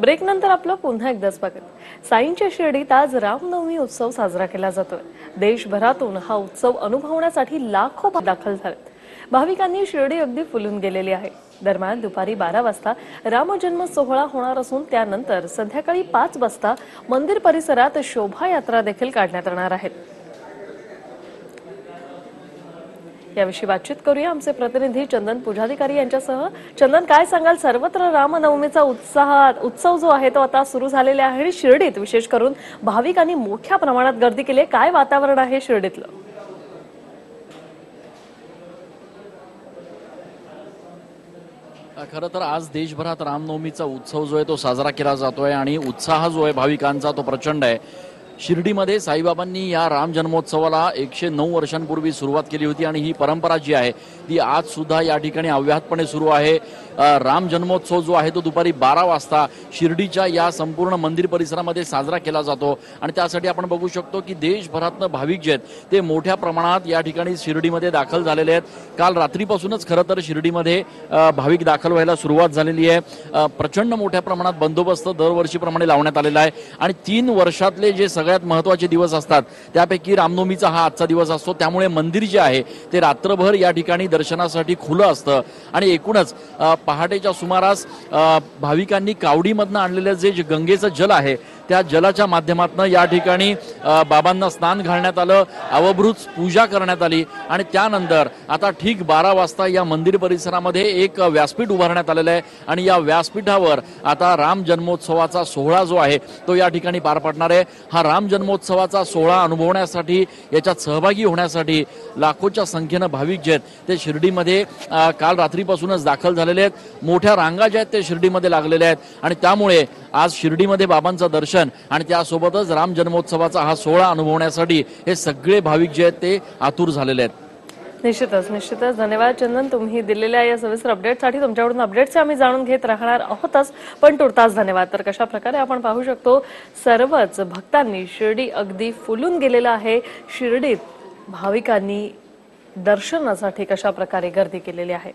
ब्रेकनंतर आपलं पुन्हा एकदा स्वागत. साईंच्या शिर्डीत आज रामनवमी उत्सव साजरा केला जातोय. देशभरातून हा उत्सव अनुभवण्यासाठी लाखो दाखल झालेत. भाविकांनी शिर्डी अगदी फुलून गेलेली आहे. दरम्यान दुपारी बारा वाजता रामजन्म सोहळा होणार असून त्यानंतर संध्याकाळी पाच वाजता मंदिर परिसरात शोभायात्रा देखील काढण्यात येणार आहेत याविषयी बातचीत करूया. आमचे प्रतिनिधी चंदन पुजाधिकारी यांच्यासह. चंदन काय सांगाल? सर्वत्र रामनवमीचा उत्साह उत्सव जो आहे तो आता सुरू झालेला आहे आणि शिर्डीत विशेष करून भाविकांनी मोठ्या प्रमाणात गर्दी केली आहे. काय वातावरण आहे शिर्डीतलं? खरं तर आज देशभरात रामनवमीचा उत्सव जो आहे तो साजरा केला जातोय आणि उत्साह जो आहे भाविकांचा तो प्रचंड आहे. शिर्डीमध्ये साईबाबांनी या राम जन्मोत्सवाला एकशे नऊ वर्षांपूर्वी सुरुवात केली होती आणि ही परंपरा जी आहे ती आज सुद्धा या ठिकाणी अव्याहतपणे सुरू आहे. राम जन्मोत्सव जो आहे तो दुपारी बारा वाजता शिर्डीच्या या संपूर्ण मंदिर परिसरामध्ये साजरा केला जातो. आणि त्यासाठी आपण बघू शकतो की देशभरातनं भाविक जे आहेत ते मोठ्या प्रमाणात या ठिकाणी शिर्डीमध्ये दाखल झालेले आहेत. काल रात्रीपासूनच खरं तर शिर्डीमध्ये भाविक दाखल व्हायला सुरुवात झालेली आहे. प्रचंड मोठ्या प्रमाणात बंदोबस्त दरवर्षीप्रमाणे लावण्यात आलेला आहे. आणि तीन वर्षातले जे सगळ्यात महत्त्वाचे दिवस असतात. त्यापैकी रामनवमीचा हा आजचा दिवस असतो. त्यामुळे मंदिर जे आहे ते रात्रभर या ठिकाणी दर्शनासाठी खुलं असतं. आणि एकूणच पहाटेच्या सुमारास भाविकांनी कावडीमधनं आणलेलं जे गंगेचं जल आहे त्या जलाच्या माध्यमातून या ठिकाणी बाबांना स्नान घालण्यात आलं अवभृत पूजा करण्यात आली आणि त्यानंतर आता ठीक बारा वाजता या मंदिर परिसरामध्ये एक व्यासपीठ उभारण्यात आलेलं आहे आणि या व्यासपीठावर आता राम जन्मोत्सवाचा सोहळा जो आहे तो या ठिकाणी पार पडणार आहे. हा राम जन्मोत्सवाचा सोहळा अनुभवण्यासाठी याच्यात सहभागी होण्यासाठी लाखोच्या संख्येनं भाविक जे आहेत ते शिर्डीमध्ये काल रात्रीपासूनच दाखल झालेले आहेत. मोठ्या रांगा ज्या आहेत ते शिर्डीमध्ये लागलेल्या आहेत आणि त्यामुळे आज शिर्डीमध्ये बाबांचं दर्शन दर्शन आणि त्यासोबतच राम जन्मोत्सवाचा हा सोहळा अनुभवण्यासाठी हे सगळे भाविक जे आहेत ते आतुर झालेले आहेत. निश्चितच निश्चितच. धन्यवाद चंदन. तुम्ही दिलेल्या या सविस्तर अपडेटसाठी तुमच्याकडून अपडेट्स आम्ही जाणून घेत राहणार आहोतच. पण तुर्तास धन्यवाद. तर कशा प्रकारे आपण पाहू शकतो सर्वच भक्तांनी शिर्डी अगदी फुलून गेलेलं आहे. शिर्डीत भाविकांनी दर्शनासाठी कशा प्रकारे गर्दी केलेली आहे?